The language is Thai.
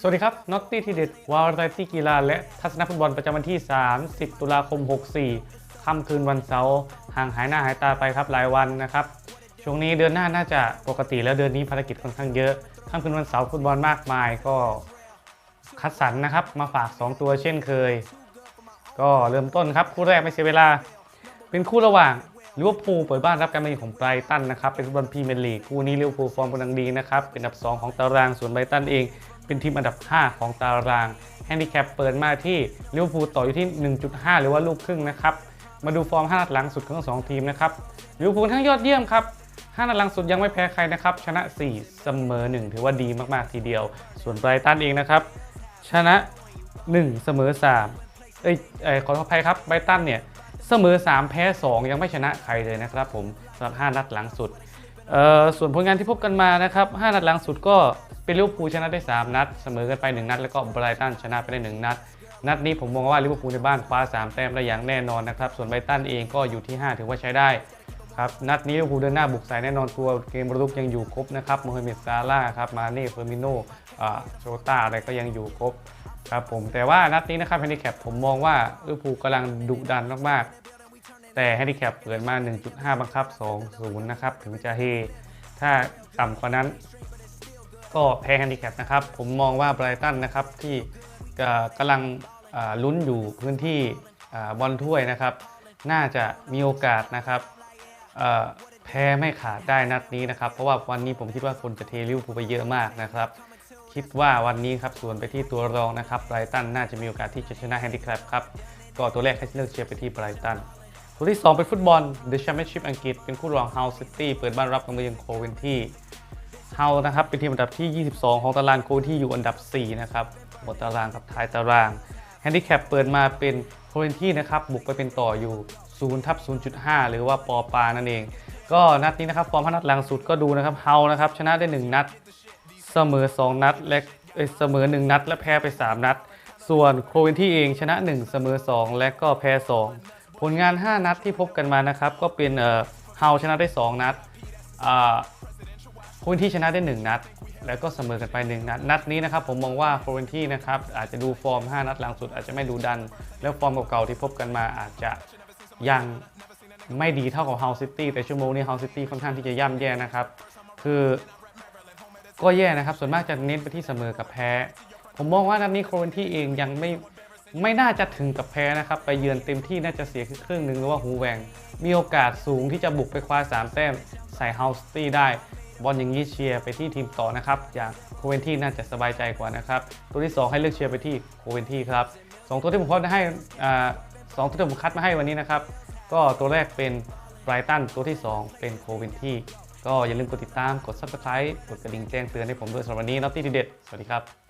สวัสดีครับน็อตตี้ทีเด็ดวาไรตี้กีฬาและทัศนฟุตบอลประจำวันที่ 30 ตุลาคม 64 ค่ำคืนวันเสาร์ห่างหายหน้าหายตาไปครับหลายวันนะครับ ช่วงนี้เดือนหน้าน่าจะปกติแล้วเดือนนี้ภารกิจค่อนข้างเยอะค่ำคืนวันเสาร์ฟุตบอลมากมายก็คัดสรรนะครับ มาฝาก 2 ตัวเช่นเคย ก็เริ่มต้นครับคู่แรกไม่เสียเวลา เป็นคู่ระหว่าง ลิเวอร์พูลเปิดบ้านรับการมาเยือนของไบรตันนะครับเป็นฟุตบอลพรีเมียร์ลีกคู่นี้ลิเวอร์พูลฟอร์มกำลังดีนะครับเป็นอันดับ 2 ของตารางส่วนไบรตันเอง เป็นทีมอันดับ 5 ของตารางแฮนดิแคปเปิดมาที่ลิเวอร์พูลต่ออยู่ที่ 1.5 หรือว่าลูกครึ่งนะครับมาดูฟอร์ม5นัดหลังสุดของทั้งสองทีมนะครับลิเวอร์พูลทั้งยอดเยี่ยมครับ5นัดหลังสุดยังไม่แพ้ใครนะครับชนะ 4 เสมอ 1 ถือว่าดีมากๆทีเดียว ส่วนไบรตันเองนะครับชนะ 1 เสมอ 3 เอ้ยเอ้ยขออภัยครับไบรตันเนี่ย เสมอ 3 แพ้ 2 ยังไม่ชนะใครเลยนะครับผมสำหรับ 5 นัดหลังสุดส่วนผลงานที่พบกันมานะครับ 5 นัดหลังสุดก็เป็นลิเวอร์พูลชนะได้ 3 นัด เสมอกันไป 1 นัด แล้วก็ไบรตันชนะไปได้ 1 นัด นัดนี้ผมมองว่าลิเวอร์พูลในบ้านคว้า 3 แต้มได้อย่างแน่นอนนะครับ ส่วนไบรตันเองก็อยู่ที่ 5 ถือว่าใช้ได้ครับ นัดนี้ลิเวอร์พูลเดินหน้าบุกใส่แน่นอนตัวเกมรุกยังอยู่ครบนะครับโมฮัมเหม็ดซาร่าครับ มาเน่เฟอร์มิโน่โชต้าอะไรก็ยังอยู่ครบครับผม แต่ว่านัดนี้นะครับแฮนดิแคปผมมองว่าลิเวอร์พูลกำลังดุดันมากๆ แต่แฮนดิแคปเปิดมา 1.5 บังคับ 2-0 นะครับ ถึงจะเฮ ถ้าต่ำกว่านั้น ก็แพ้แฮนดิแคปนะครับ ผมมองว่าไบรตันนะครับ ที่กำลังลุ้นอยู่พื้นที่บอลถ้วยนะครับ น่าจะมีโอกาสนะครับแพ้ไม่ขาดได้นัดนี้นะครับ เพราะว่าวันนี้ผมคิดว่าคนจะเทลิวพูไปเยอะมากนะครับ คิดว่าวันนี้ครับส่วนไปที่ตัวรองนะครับไบรตันน่าจะมีโอกาสที่จะชนะแฮนดิแคปครับก็ตัวแรกให้เลือกเชียร์ไปที่ไบรตัน ตัวที่ 2 เป็นฟุตบอล The Championship อังกฤษ เป็นคู่รอง Hull City เปิดบ้านรับกับเมืองโคเวนที่เฮานะครับ เป็นทีมอันดับที่ 22 ของตารางโคที่อยู่อันดับ 4 นะครับหมดตารางกับท้ายตารางแฮนดิแคปเปิดมาเป็นโคเวนที่นะครับ บุกไปเป็นต่ออยู่0ทับ0.5 หรือว่าปอปานั่นเอง ก็นัดนี้นะครับฟอร์มพนัดหลังสุดก็ดูนะครับเฮานะครับชนะได้ 1 นัด เสมอ 2 นัด และเอ้ยเสมอ 1 นัด และแพ้ไป 3 นัด ส่วนโคเวนที่เองชนะ 1 เสมอ 2 และก็แพ้ 2 ผลงาน 5 นัดที่พบกันมานะครับ ก็เป็นเฮาชนะได้ 2 นัดอ่าโคเวนที่ชนะได้ 1 นัด แล้วก็เสมอกันไป 1 นัด นัดนี้นะครับผมมองว่าโคเวนที่นะครับอาจจะดูฟอร์ม 5 นัดหลังสุดอาจจะไม่ดูดัน แล้วฟอร์มเก่าๆที่พบกันมาอาจจะยังไม่ดีเท่ากับเฮาซิตี้แต่ชั่วโมงนี้เฮาซิตี้ค่อนข้างที่จะย่ำแย่นะครับ คือก็แย่นะครับ ส่วนมากจะเน้นไปที่เสมอกับแพ้ ผมมองว่านัดนี้โคเวนที่เองยังไม่ ไม่น่าจะถึงกับแพ้นะครับ ไปเยือนเต็มที่น่าจะเสียครึ่งหนึ่งหรือว่าหูแหวง มีโอกาสสูงที่จะบุกไปคว้า 3 แต้มใส่เฮาซิตี้ได้ บอลอย่างนี้เชียร์ไปที่ทีมต่อนะครับ อย่างโคเวนที่น่าจะสบายใจกว่านะครับ ตัวที่ 2 ให้เลือกเชียร์ไปที่โคเวนที่ครับสองตัวที่ผมคัดมาให้อ่าสองตัวที่ผมคัดมาให้วันนี้นะครับ ก็ตัวแรกเป็นไบรตันตัวที่ 2 เป็นโคเวนที่ก็อย่าลืมกดติดตามกด subscribe กดกระดิ่งแจ้งเตือนให้ผมด้วยสำหรับวันนี้นัตตี้ทีเด็ดสวัสดีครับ